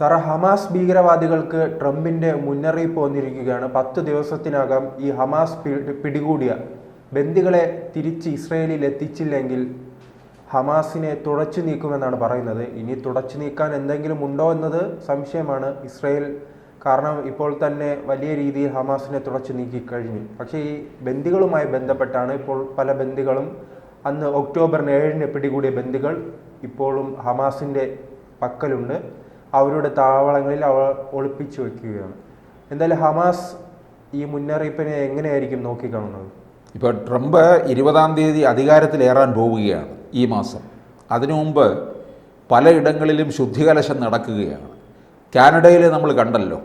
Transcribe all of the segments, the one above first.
Sara Hamas ഭീകരവാദികൾക്ക് ട്രംപിന്റെ മുന്നറിയിപ്പ് വന്നിരിക്കുകയാണ്. പത്ത് ദിവസത്തിനകം ഈ ഹമാസ് പിടികൂടിയ ബന്ദികളെ തിരിച്ച് ഇസ്രയേലിൽ എത്തിച്ചില്ലെങ്കിൽ ഹമാസിനെ തുടച്ചു നീക്കുമെന്നാണ് പറയുന്നത്. ഇനി തുടച്ചു നീക്കാൻ എന്തെങ്കിലും ഉണ്ടോ എന്നത് സംശയമാണ് ഇസ്രയേൽ. കാരണം ഇപ്പോൾ തന്നെ വലിയ രീതിയിൽ ഹമാസിനെ തുടച്ചു നീക്കി കഴിഞ്ഞു. പക്ഷേ ഈ ബന്ദികളുമായി ബന്ധപ്പെട്ടാണ് ഇപ്പോൾ പല ബന്ദികളും അന്ന് ഒക്ടോബർ ഏഴിന് പിടികൂടിയ ബന്ദികൾ ഇപ്പോഴും ഹമാസിന്റെ പക്കലുണ്ട്. അവരുടെ താവളങ്ങളിൽ അവ ഒളിപ്പിച്ചു വെക്കുകയാണ്. എന്തായാലും ഹമാസ് ഈ മുന്നറിയിപ്പിനെ എങ്ങനെയായിരിക്കും നോക്കിക്കാണുന്നത്? ഇപ്പോൾ ട്രംപ് ഇരുപതാം തീയതി അധികാരത്തിലേറാൻ പോവുകയാണ് ഈ മാസം. അതിനു മുമ്പ് പലയിടങ്ങളിലും ശുദ്ധികലശം നടക്കുകയാണ്. കാനഡയിൽ നമ്മൾ കണ്ടല്ലോ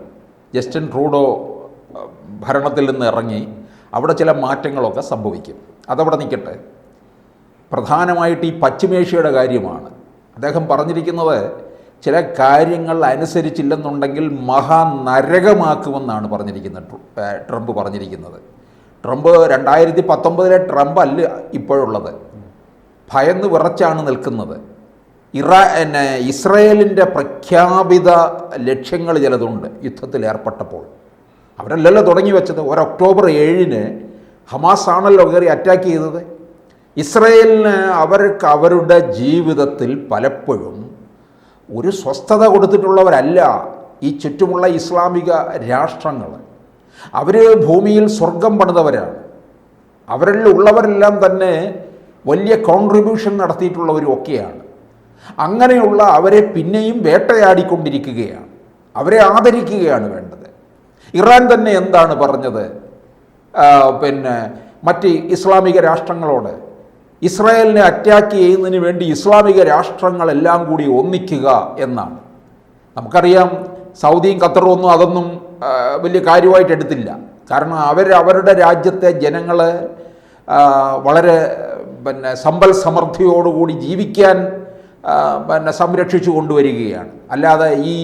ജസ്റ്റിൻ ട്രൂഡോ ഭരണത്തിൽ നിന്ന് ഇറങ്ങി അവിടെ ചില മാറ്റങ്ങളൊക്കെ സംഭവിക്കും. അതവിടെ നിൽക്കട്ടെ. പ്രധാനമായിട്ട് ഈ പശ്ചിമേഷ്യയുടെ കാര്യമാണ്. അദ്ദേഹം പറഞ്ഞിരിക്കുന്നത് ചില കാര്യങ്ങൾ അനുസരിച്ചില്ലെന്നുണ്ടെങ്കിൽ മഹാനരകമാക്കുമെന്നാണ് പറഞ്ഞിരിക്കുന്നത് ട്രംപ് പറഞ്ഞിരിക്കുന്നത്. ട്രംപ് രണ്ടായിരത്തി പത്തൊമ്പതിലെ ട്രംപ് അല്ല ഇപ്പോഴുള്ളത്. ഭയന്ന് വിറച്ചാണ് നിൽക്കുന്നത്. ഇറാ എന്നെ ഇസ്രയേലിന്റെ പ്രഖ്യാപിത ലക്ഷ്യങ്ങൾ ചിലതുണ്ട് യുദ്ധത്തിൽ ഏർപ്പെട്ടപ്പോൾ. അവരല്ലല്ലോ തുടങ്ങി വെച്ചത്. ഒരു ഒക്ടോബർ ഏഴിന് ഹമാസ് ആണല്ലോ കയറി അറ്റാക്ക് ചെയ്തത്. ഇസ്രയേലിന് അവർക്ക് അവരുടെ ജീവിതത്തിൽ പലപ്പോഴും ഒരു സ്വസ്ഥത കൊടുത്തിട്ടുള്ളവരല്ല ഈ ചുറ്റുമുള്ള ഇസ്ലാമിക രാഷ്ട്രങ്ങൾ. അവർ ഭൂമിയിൽ സ്വർഗം പണിതവരാണ്. അവരിൽ ഉള്ളവരെല്ലാം തന്നെ വലിയ കോൺട്രിബ്യൂഷൻ നടത്തിയിട്ടുള്ളവരും ഒക്കെയാണ്. അങ്ങനെയുള്ള അവരെ പിന്നെയും വേട്ടയാടിക്കൊണ്ടിരിക്കുകയാണ്. അവരെ ആദരിക്കുകയാണ് വേണ്ടത്. ഇറാൻ തന്നെ എന്താണ് പറഞ്ഞത്? പിന്നെ മറ്റ് ഇസ്ലാമിക രാഷ്ട്രങ്ങളോട് ഇസ്രായേലിനെ അറ്റാക്ക് ചെയ്യുന്നതിന് വേണ്ടി ഇസ്ലാമിക രാഷ്ട്രങ്ങളെല്ലാം കൂടി ഒന്നിക്കുക എന്നാണ്. നമുക്കറിയാം സൗദിയും ഖത്തറും ഒന്നും അതൊന്നും വലിയ കാര്യമായിട്ട് എടുത്തില്ല. കാരണം അവർ അവരുടെ രാജ്യത്തെ ജനങ്ങൾ വളരെ പിന്നെ സമ്പൽ സമൃദ്ധിയോടുകൂടി ജീവിക്കാൻ പിന്നെ സംരക്ഷിച്ചു കൊണ്ടുവരികയാണ്. അല്ലാതെ ഈ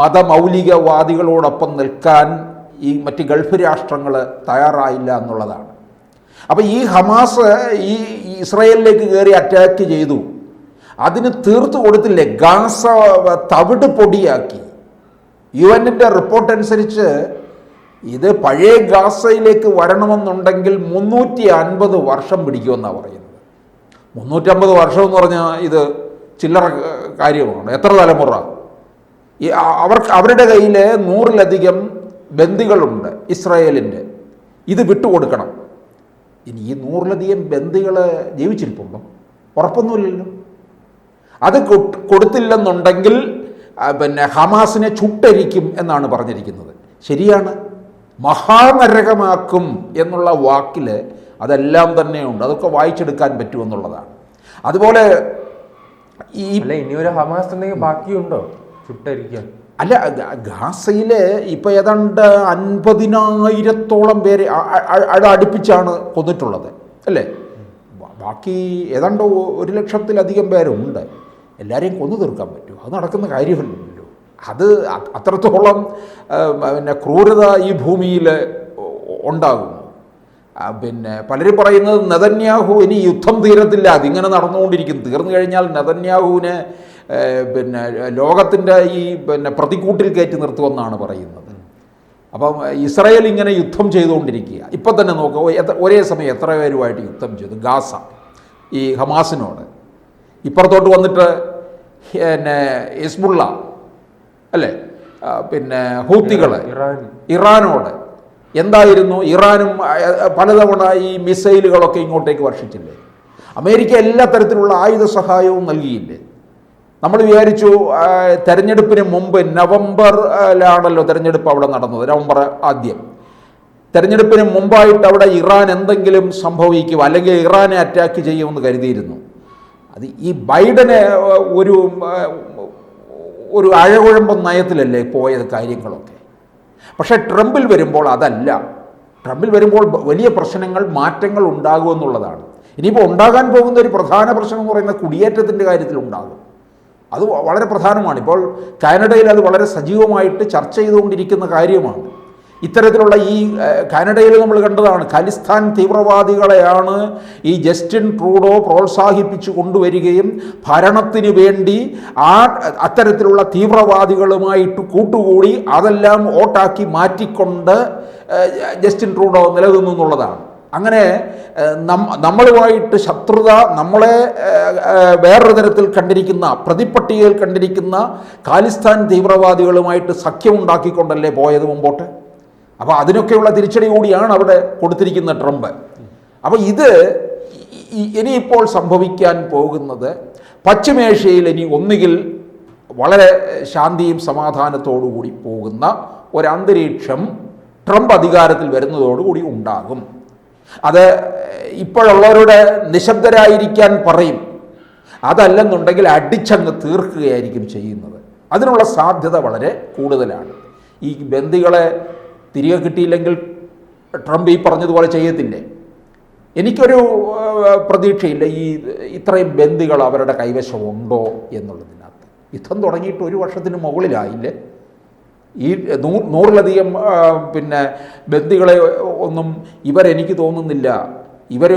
മതമൗലികവാദികളോടൊപ്പം നിൽക്കാൻ ഈ മറ്റ് ഗൾഫ് രാഷ്ട്രങ്ങൾ തയ്യാറായില്ല എന്നുള്ളതാണ്. അപ്പോൾ ഈ ഹമാസ് ഈ ഇസ്രായേലിലേക്ക് കയറി അറ്റാക്ക് ചെയ്തു. അതിന് തീർത്തു കൊടുത്തില്ലേ? ഗാസ തവിട് പൊടിയാക്കി. യു എന്നിന്റെ റിപ്പോർട്ട് അനുസരിച്ച് ഇത് പഴയ ഗാസയിലേക്ക് വരണമെന്നുണ്ടെങ്കിൽ മുന്നൂറ്റി അൻപത് വർഷം പിടിക്കുമെന്നാണ് പറയുന്നത്. മുന്നൂറ്റമ്പത് വർഷം എന്ന് പറഞ്ഞാൽ ഇത് ചില്ലറ കാര്യമാണ്. എത്ര തലമുറ? ഈ അവർ അവർക്ക് അവരുടെ കയ്യിൽ നൂറിലധികം ബന്ദികളുണ്ട് ഇസ്രായേലിന്റെ ഇത് വിട്ടുകൊടുക്കണം. ഇനി ഈ നൂറിലധികം ബന്ദികൾ ജീവിച്ചിരിപ്പുണ്ടോ? ഉറപ്പൊന്നുമില്ലല്ലോ. അത് കൊട്- കൊടുത്തില്ലെന്നുണ്ടെങ്കിൽ പിന്നെ ഹമാസിനെ ചുട്ടരിക്കും എന്നാണ് പറഞ്ഞിരിക്കുന്നത്. ശരിയാണ്. മഹാനരകമാക്കും എന്നുള്ള വാക്കിൽ അതെല്ലാം തന്നെയുണ്ട്. അതൊക്കെ വായിച്ചെടുക്കാൻ പറ്റുമെന്നുള്ളതാണ്. അതുപോലെ ഈ ഇനി ഒരു ഹമാസ് എന്തെങ്കിലും ബാക്കിയുണ്ടോ? ചുട്ടരിക്കാൻ അല്ല ഗ- ഗാസയിൽ ഇപ്പോൾ ഏതാണ്ട് അൻപതിനായിരത്തോളം പേര് അടുപ്പിച്ചാണ് കൊന്നിട്ടുള്ളത് അല്ലേ? ബാക്കി ഏതാണ്ട് ഒരു ലക്ഷത്തിലധികം പേരുണ്ട്. എല്ലാവരെയും കൊന്നു തീർക്കാൻ പറ്റും. അത് നടക്കുന്ന കാര്യമല്ലല്ലോ. അത് അത്രത്തോളം പിന്നെ ക്രൂരത ഈ ഭൂമിയിൽ ഉണ്ടാകും പിന്നെ പലരും പറയുന്നത് നെതന്യാഹു ഇനി യുദ്ധം തീരത്തില്ല അതിങ്ങനെ നടന്നുകൊണ്ടിരിക്കും തീർന്നു കഴിഞ്ഞാൽ നെതന്യാഹുവിനെ പിന്നെ ലോകത്തിന്റെ ഈ പിന്നെ പ്രതിക്കൂട്ടിൽ കയറ്റി നിർത്തുമെന്നാണ് പറയുന്നത്. അപ്പം ഇസ്രയേൽ ഇങ്ങനെ യുദ്ധം ചെയ്തുകൊണ്ടിരിക്കുക. ഇപ്പം തന്നെ നോക്കുക ഒരേ സമയം എത്ര പേരുമായിട്ട് യുദ്ധം ചെയ്തു? ഗാസ ഈ ഹമാസിനോട്. ഇപ്പുറത്തോട്ട് വന്നിട്ട് പിന്നെ ഇസ്ബുള്ള അല്ലേ? പിന്നെ ഹൂത്തികൾ ഇറാനോട്. എന്തായിരുന്നു? ഇറാനും പലതവണ ഈ മിസൈലുകളൊക്കെ ഇങ്ങോട്ടേക്ക് വർഷിച്ചില്ലേ? അമേരിക്ക എല്ലാ തരത്തിലുള്ള ആയുധ സഹായവും നൽകിയില്ലേ? നമ്മൾ വിചാരിച്ചു തെരഞ്ഞെടുപ്പിന് മുമ്പ് നവംബറിലാണല്ലോ തെരഞ്ഞെടുപ്പ് അവിടെ നടന്നത് നവംബർ ആദ്യം. തെരഞ്ഞെടുപ്പിന് മുമ്പായിട്ട് അവിടെ ഇറാൻ എന്തെങ്കിലും സംഭവിക്കും അല്ലെങ്കിൽ ഇറാനെ അറ്റാക്ക് ചെയ്യുമെന്ന് കരുതിയിരുന്നു. അത് ഈ ബൈഡന് ഒരു ഒരു അഴകുഴമ്പം നയത്തിലല്ലേ പോയത് കാര്യങ്ങളൊക്കെ. പക്ഷേ ട്രംപിൽ വരുമ്പോൾ അതല്ല. ട്രംപിൽ വരുമ്പോൾ വലിയ പ്രശ്നങ്ങൾ മാറ്റങ്ങൾ ഉണ്ടാകുമെന്നുള്ളതാണ് ഇനിയിപ്പോൾ ഉണ്ടാകാൻ പോകുന്ന ഒരു പ്രധാന പ്രശ്നം എന്ന് പറയുന്നത് കുടിയേറ്റത്തിന്റെ കാര്യത്തിൽ ഉണ്ടാകും അത് വളരെ പ്രധാനമാണ്. ഇപ്പോൾ കാനഡയിൽ അത് വളരെ സജീവമായിട്ട് ചർച്ച ചെയ്തുകൊണ്ടിരിക്കുന്ന കാര്യമാണ്. ഇത്തരത്തിലുള്ള ഈ കാനഡയിൽ നമ്മൾ കണ്ടതാണ് ഖലിസ്ഥാൻ തീവ്രവാദികളെയാണ് ഈ ജസ്റ്റിൻ ട്രൂഡോ പ്രോത്സാഹിപ്പിച്ചു കൊണ്ടുവരികയും ഭരണത്തിന് വേണ്ടി ആ അത്തരത്തിലുള്ള തീവ്രവാദികളുമായിട്ട് കൂട്ടുകൂടി അതെല്ലാം ഓട്ടാക്കി മാറ്റിക്കൊണ്ട് ജസ്റ്റിൻ ട്രൂഡോ നിലനിന്നു എന്നുള്ളതാണ്. അങ്ങനെ നമ്മളുമായിട്ട് ശത്രുത നമ്മളെ വേറൊരു തരത്തിൽ കണ്ടിരിക്കുന്ന പ്രതിപ്പട്ടികയിൽ കണ്ടിരിക്കുന്ന ഖാലിസ്ഥാൻ തീവ്രവാദികളുമായിട്ട് സഖ്യമുണ്ടാക്കിക്കൊണ്ടല്ലേ പോയത് മുമ്പോട്ട്? അപ്പോൾ അതിനൊക്കെയുള്ള തിരിച്ചടി കൂടിയാണ് അവിടെ കൊടുത്തിരിക്കുന്ന ട്രംപ്. അപ്പോൾ ഇത് ഇനിയിപ്പോൾ സംഭവിക്കാൻ പോകുന്നത് പശ്ചിമേഷ്യയിൽ ഇനി ഒന്നുകിൽ വളരെ ശാന്തിയും സമാധാനത്തോടു കൂടി പോകുന്ന ഒരന്തരീക്ഷം ട്രംപ് അധികാരത്തിൽ വരുന്നതോടുകൂടി ഉണ്ടാകും. അത് ഇപ്പോഴുള്ളവരുടെ നിശബ്ദരായിരിക്കാൻ പറയും. അതല്ലെന്നുണ്ടെങ്കിൽ അടിച്ചങ്ങ് തീർക്കുകയായിരിക്കും ചെയ്യുന്നത്. അതിനുള്ള സാധ്യത വളരെ കൂടുതലാണ്. ഈ ബന്ദികളെ തിരികെ കിട്ടിയില്ലെങ്കിൽ ട്രംപ് ഈ പറഞ്ഞതുപോലെ ചെയ്യത്തില്ലേ? എനിക്കൊരു പ്രതീക്ഷയില്ല. ഈ ഇത്രയും ബന്ദികൾ അവരുടെ കൈവശമുണ്ടോ എന്നുള്ളതിനകത്ത്. യുദ്ധം തുടങ്ങിയിട്ട് ഒരു വർഷത്തിന് മുകളിലായില്ലേ? ഈ നൂ നൂറിലധികം പിന്നെ ബന്ദികളെ ഒന്നും ഇവരെനിക്ക് തോന്നുന്നില്ല. ഇവർ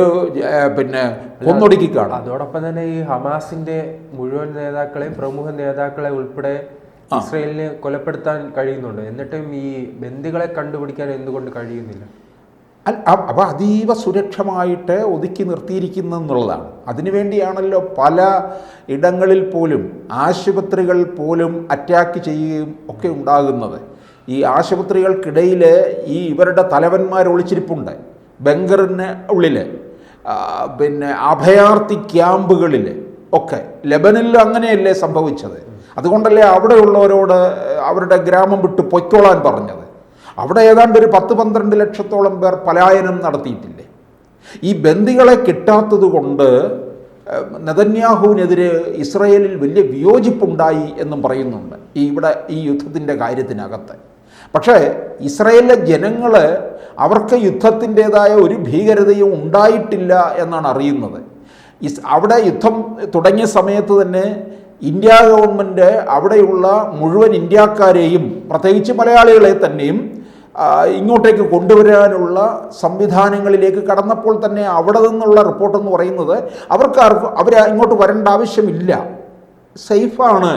പിന്നെ കൊന്നൊടുക്കി കാണാം അതോടൊപ്പം തന്നെ ഈ ഹമാസിന്റെ മുഴുവൻ നേതാക്കളെ പ്രമുഖ നേതാക്കളെ ഉൾപ്പെടെ ഇസ്രയേലിനെ കൊലപ്പെടുത്താൻ കഴിയുന്നുണ്ട്. എന്നിട്ടും ഈ ബന്ദികളെ കണ്ടുപിടിക്കാൻ എന്തുകൊണ്ട് കഴിയുന്നില്ല? അപ്പോൾ അതീവ സുരക്ഷമായിട്ട് ഒതുക്കി നിർത്തിയിരിക്കുന്നു എന്നുള്ളതാണ് അതിനുവേണ്ടിയാണല്ലോ പല ഇടങ്ങളിൽ പോലും ആശുപത്രികൾ പോലും അറ്റാക്ക് ചെയ്യുകയും ഒക്കെ ഉണ്ടാകുന്നത്. ഈ ആശുപത്രികൾക്കിടയിൽ ഈ ഇവരുടെ തലവന്മാർ ഒളിച്ചിരിപ്പുണ്ട്. ബംഗറിന് ഉള്ളിൽ പിന്നെ അഭയാർത്ഥി ക്യാമ്പുകളിൽ ഒക്കെ. ലബനിലും അങ്ങനെയല്ലേ സംഭവിച്ചത്? അതുകൊണ്ടല്ലേ അവിടെയുള്ളവരോട് അവരുടെ ഗ്രാമം വിട്ട് പൊയ്ക്കോളാൻ പറഞ്ഞത്? അവിടെ ഏതാണ്ട് ഒരു പത്ത് പന്ത്രണ്ട് ലക്ഷത്തോളം പേർ പലായനം നടത്തിയിട്ടില്ലേ? ഈ ബന്ദികളെ കിട്ടാത്തത് കൊണ്ട് നെതന്യാഹുവിനെതിരെ ഇസ്രയേലിൽ വലിയ വിയോജിപ്പുണ്ടായി എന്നും പറയുന്നുണ്ട് ഈ ഇവിടെ ഈ യുദ്ധത്തിന്റെ കാര്യത്തിനകത്ത്. പക്ഷേ ഇസ്രയേലിലെ ജനങ്ങൾ അവർക്ക് യുദ്ധത്തിന്റെതായ ഒരു ഭീകരതയും ഉണ്ടായിട്ടില്ല എന്നാണ് അറിയുന്നത്. ഇസ് അവിടെ യുദ്ധം തുടങ്ങിയ സമയത്ത് തന്നെ ഇന്ത്യ ഗവൺമെന്റ് അവിടെയുള്ള മുഴുവൻ ഇന്ത്യക്കാരെയും പ്രത്യേകിച്ച് മലയാളികളെ തന്നെയും ഇങ്ങോട്ടേക്ക് കൊണ്ടുവരാനുള്ള സംവിധാനങ്ങളിലേക്ക് കടന്നപ്പോൾ തന്നെ അവിടെ നിന്നുള്ള റിപ്പോർട്ട് എന്ന് പറയുന്നത് അവർക്ക് അവർ ഇങ്ങോട്ട് വരേണ്ട ആവശ്യമില്ല. സേഫാണ്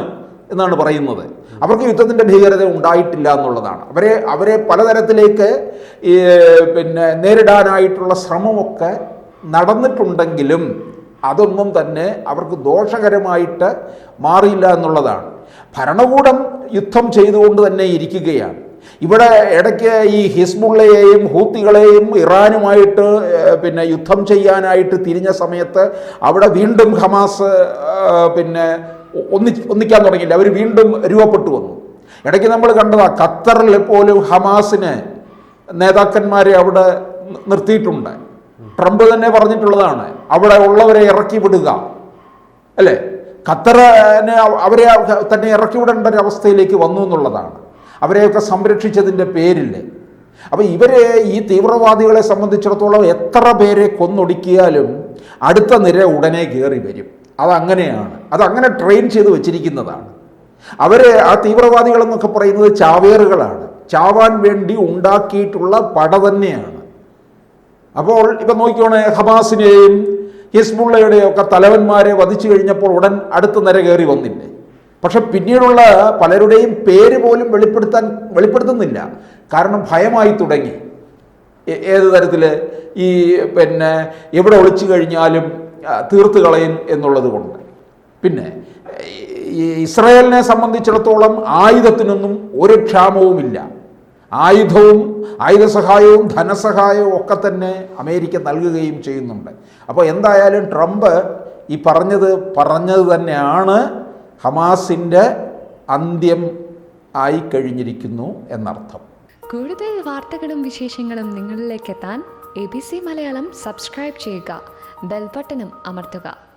എന്നാണ് പറയുന്നത്. അവർക്ക് യുദ്ധത്തിന്റെ ഭീകരത ഉണ്ടായിട്ടില്ല എന്നുള്ളതാണ്. അവരെ അവരെ പലതരത്തിലേക്ക് പിന്നെ നേരിടാനായിട്ടുള്ള ശ്രമമൊക്കെ നടന്നിട്ടുണ്ടെങ്കിലും അതൊന്നും തന്നെ അവർക്ക് ദോഷകരമായിട്ട് മാറിയില്ല എന്നുള്ളതാണ്. ഭരണകൂടം യുദ്ധം ചെയ്തുകൊണ്ട് തന്നെ ഇരിക്കുകയാണ്. ഇവിടെ ഇടയ്ക്ക് ഈ ഹിസ്ബുള്ളയെയും ഹൂത്തികളെയും ഇറാനുമായിട്ട് പിന്നെ യുദ്ധം ചെയ്യാനായിട്ട് തിരിഞ്ഞ സമയത്ത് അവിടെ വീണ്ടും ഹമാസ് പിന്നെ ഒന്നി ഒന്നിക്കാൻ തുടങ്ങിയില്ല. അവർ വീണ്ടും രൂപപ്പെട്ടു വന്നു. ഇടയ്ക്ക് നമ്മൾ കണ്ടതാ ഖത്തറിൽ പോലും ഹമാസിന് നേതാക്കന്മാരെ അവിടെ നിർത്തിയിട്ടുണ്ട്. ട്രംപ് തന്നെ പറഞ്ഞിട്ടുള്ളതാണ് അവിടെ ഉള്ളവരെ ഇറക്കി വിടുക. അല്ലേ? ഖത്തറിന് അവരെ തന്നെ ഇറക്കി വിടേണ്ട ഒരു അവസ്ഥയിലേക്ക് വന്നു എന്നുള്ളതാണ്. അവരെയൊക്കെ സംരക്ഷിച്ചതിന്റെ പേരിൽ അപ്പോൾ ഇവരെ ഈ തീവ്രവാദികളെ സംബന്ധിച്ചിടത്തോളം എത്ര പേരെ കൊന്നൊടുക്കിയാലും അടുത്ത നിര ഉടനെ കയറി വരും. അതങ്ങനെയാണ്. അതങ്ങനെ ട്രെയിൻ ചെയ്ത് വെച്ചിരിക്കുന്നതാണ്. അവർ ആ തീവ്രവാദികളെന്നൊക്കെ പറയുന്നത് ചാവേറുകളാണ്. ചാവാൻ വേണ്ടി ഉണ്ടാക്കിയിട്ടുള്ള പട തന്നെയാണ്. അപ്പോൾ ഇപ്പം നോക്കിക്കോണേ ഹമാസിനെയും ഹിസ്ബുള്ളയുടെയും ഒക്കെ തലവന്മാരെ വധിച്ചു കഴിഞ്ഞപ്പോൾ ഉടൻ അടുത്ത നിര കയറി വന്നില്ലേ? പക്ഷെ പിന്നീടുള്ള പലരുടെയും പേര് പോലും വെളിപ്പെടുത്താൻ വെളിപ്പെടുത്തുന്നില്ല. കാരണം ഭയമായി തുടങ്ങി. ഏത് തരത്തിൽ ഈ പിന്നെ എവിടെ ഒളിച്ചു കഴിഞ്ഞാലും തീർത്തു കളയും എന്നുള്ളത് കൊണ്ട്. പിന്നെ ഇസ്രായേലിനെ സംബന്ധിച്ചിടത്തോളം ആയുധത്തിനൊന്നും ഒരു ക്ഷാമവുമില്ല. ആയുധവും ആയുധ സഹായവും ധനസഹായവും ഒക്കെ തന്നെ അമേരിക്ക നൽകുകയും ചെയ്യുന്നുണ്ട്. അപ്പോൾ എന്തായാലും ട്രംപ് ഈ പറഞ്ഞത് പറഞ്ഞത് തന്നെയാണ്. ഹമാസിന്റെ അന്ത്യം ആയി കഴിഞ്ഞിരിക്കുന്നു എന്നർത്ഥം. കൂടുതൽ വാർത്തകളും വിശേഷങ്ങളും നിങ്ങളിലേക്ക് എത്താൻ A B C Malayalam subscribe ചെയ്യുക. ബെൽബട്ടനും അമർത്തുക.